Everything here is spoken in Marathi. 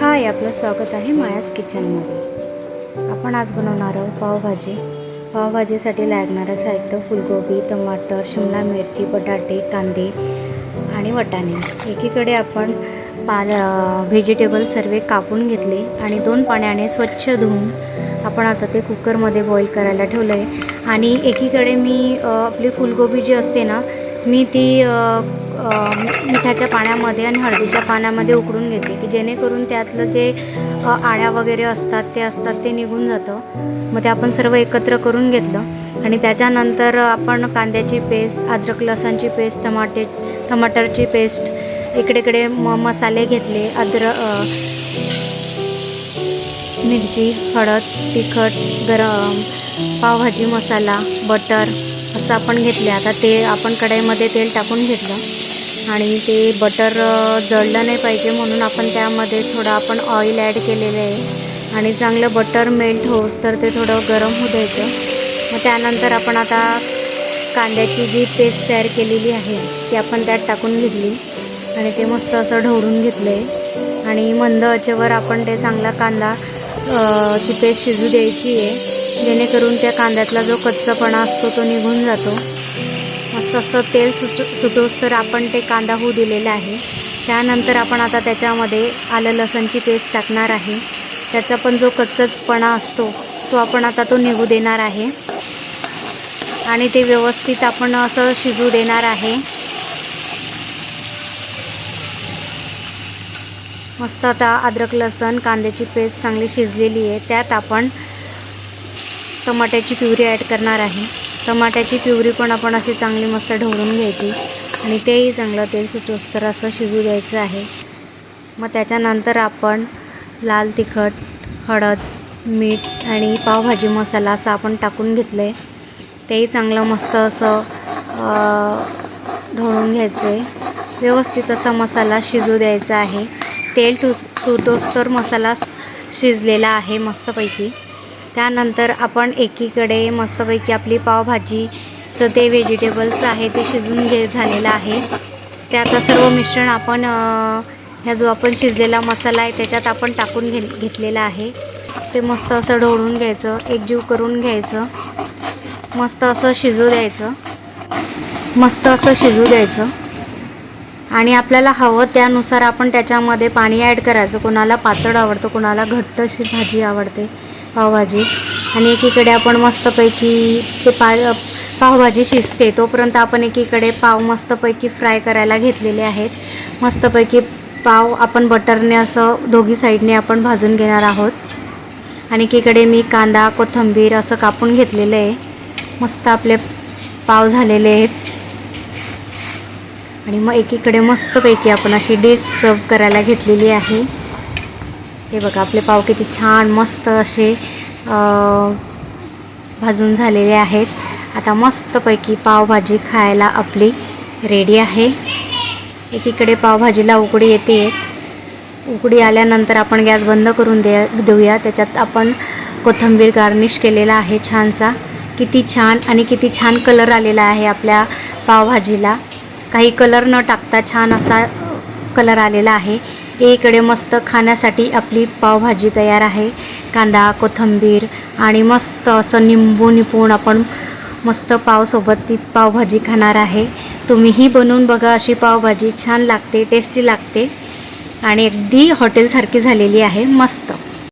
हाय आपलं स्वागत आहे मायाज किचनमध्ये. आपण आज बनवणार आहोत पावभाजी. पावभाजीसाठी लागणारं साहित्य फुलगोबी टमाटर शिमला मिरची बटाटे कांदे आणि वटाणे. एकीकडे आपण पाल व्हेजिटेबल सर्व कापून घेतले आणि दोन पाण्याने स्वच्छ धुवून आपण आता ते कुकरमध्ये बॉईल करायला ठेवलं आहे आणि एकीकडे मी आपली फुलगोबी जी असते ना मी ती मिठाच्या पाण्यामध्ये आणि हळदीच्या पाण्यामध्ये उकडून घेते की जेणेकरून त्यातलं जे आळ्या वगैरे असतात ते असतात ते निघून जातं. मग ते आपण सर्व एकत्र करून घेतलं आणि त्याच्यानंतर आपण कांद्याची पेस्ट अद्रक लसणची पेस्ट टमाटे टमाटरची पेस्ट इकडे इकडे म मसाले घेतले अद्र मिरची हळद तिखट गरम पावभाजी मसाला बटर आपण घेतले. आता ते आपण कढईमध्ये तेल टाकून घेतलं. आणि ते बटर जळलं नाही पाहिजे म्हणून आपण त्यामध्ये थोडं आपण ऑइल ॲड केलेलं आहे. आणि चांगलं बटर मेल्ट होस तर ते थोडं गरम होऊ द्यायचं. मग त्यानंतर आपण आता कांद्याची जी पेस्ट तयार केलेली आहे ती आपण त्यात टाकून घेतली. आणि ते मस्त असं ढवळून घेतलं आहे आणि मंद आचेवर आपण ते चांगला कांदा ची पेस्ट शिजू द्यायची आहे. जेणेकरून त्या कांद्यातला जो कच्चापणा असतो तो निघून जातो. मस्त असं तेल सुट सुटोस तर आपण ते कांदा होऊ दिलेला आहे. त्यानंतर आपण आता त्याच्यामध्ये आलं लसणची पेस्ट टाकणार आहे. त्याचा पण जो कच्चपणा असतो तो आपण आता तो निघू देणार आहे. आणि ते व्यवस्थित आपण असं शिजू देणार आहे. मस्त आता अद्रक लसण कांद्याची पेस्ट चांगली शिजलेली आहे. त्यात आपण टमाट्याची प्युरी ॲड करणार आहे. टमाट्याची प्युरी पण आपण अशी चांगली मस्त ढवळून घ्यायची. आणि तेही चांगलं तेल सुचोस्तर असं शिजू द्यायचं आहे. मग त्याच्यानंतर आपण लाल तिखट हळद मीठ आणि पावभाजी मसाला असं आपण टाकून घेतलं आहे तेही चांगलं मस्त असं ढवळून घ्यायचं आहे व्यवस्थित असा मसाला शिजू द्यायचा आहे. तेल टू सुटोस्तर मसाला शिजलेला आहे मस्तपैकी. त्यानंतर आपण एकीकडे मस्तपैकी आपली पावभाजीचं ते व्हेजिटेबल्स आहे ते शिजून घे झालेलं आहे. ते आता सर्व मिश्रण आपण ह्या जो आपण शिजलेला मसाला आहे त्याच्यात आपण टाकून घे घेतलेला आहे. ते मस्त असं ढवळून घ्यायचं एकजीव करून घ्यायचं. मस्त असं शिजू द्यायचं. मस्त असं शिजू द्यायचं. आणि आपल्याला हवं त्यानुसार आपण त्याच्यामध्ये पाणी ॲड करायचं. कोणाला पातळ आवडतं कोणाला घट्ट अशी भाजी आवडते. पावभाजी. आणि एकीकडे आपण मस्तपैकी ते पा पावभाजी शिजते. तोपर्यंत आपण एकीकडे पाव मस्तपैकी फ्राय करायला घेतलेले आहेत. मस्तपैकी पाव आपण बटरने असं दोघी साईडने आपण भाजून घेणार आहोत. आणि एकीकडे मी कांदा कोथिंबीर असं कापून घेतलेलं आहे. मस्त आपले पाव झालेले आहेत. आणि मग एकीकडे मस्तपैकी आपण अशी डिश सर्व करायला घेतलेली आहे. हे बघा आपले पाव किती छान मस्त असे भाजून झालेले आहेत. आता मस्तपैकी पावभाजी खायला आपली रेडी आहे. एकीकडे पावभाजीला उकडी येते. उकडी आल्यानंतर आपण गॅस बंद करून दे देऊया. त्याच्यात आपण कोथिंबीर गार्निश केलेला आहे छानसा. किती छान आणि किती छान कलर आलेला आहे आपल्या पावभाजीला. काही कलर न टाकता छान असा कलर आलेला आहे. एकीकडे मस्त खाण्यासाठी आपली पावभाजी तयार आहे. कांदा कोथिंबीर आणि मस्त असं निंबू निपून आपण मस्त पावसोबत ती पावभाजी खाणार आहे. तुम्हीही बनवून बघा अशी पावभाजी छान लागते टेस्टी लागते आणि अगदी हॉटेलसारखी झालेली आहे. मस्त.